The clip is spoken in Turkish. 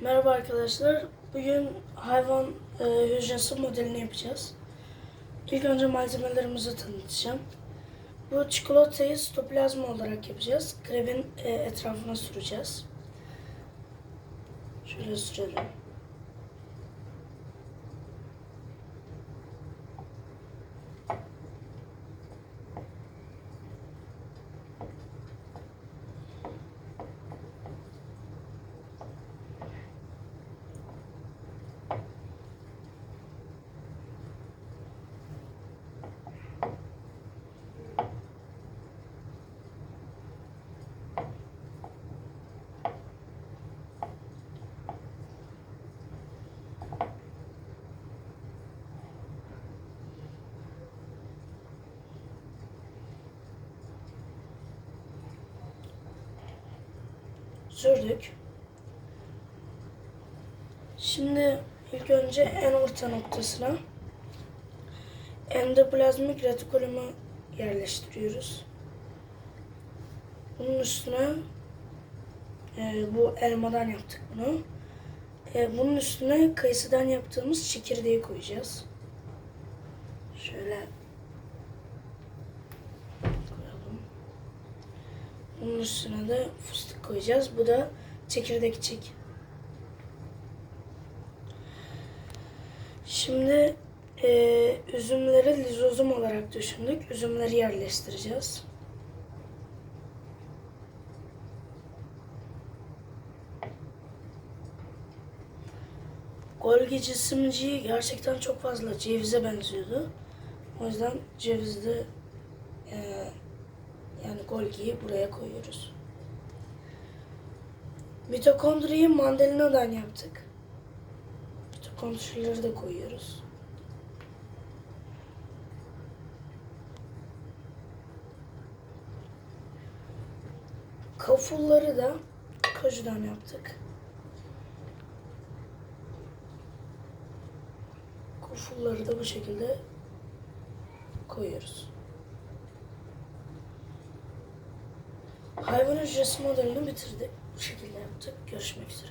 Merhaba arkadaşlar. Bugün hayvan e, hücresi modelini yapacağız. İlk önce malzemelerimizi tanıtacağım. Bu çikolatayı stoplazma olarak yapacağız. Krebin e, etrafına süreceğiz. Şöyle sürelim. Sürdük. Şimdi ilk önce en orta noktasına endoplazmik retikulumu yerleştiriyoruz. Bunun üstüne e, bu elmadan yaptık bunu. E, bunun üstüne kayısıdan yaptığımız çekirdeği koyacağız. Şöyle Bunun üstüne de fıstık koyacağız. Bu da çekirdek çek. Şimdi e, üzümleri lizozum olarak düşündük. Üzümleri yerleştireceğiz. Golgi cisimciği gerçekten çok fazla cevize benziyordu. O yüzden cevizli e, yani Golgi'yi buraya koyuyoruz. Mitokondriyi mandalinadan yaptık. Mitokondrileri de koyuyoruz. Kafulları da kajudan yaptık. Kafulları da bu şekilde koyuyoruz. Hayvan hücresi modelini bitirdik. Bu şekilde yaptık. Görüşmek üzere.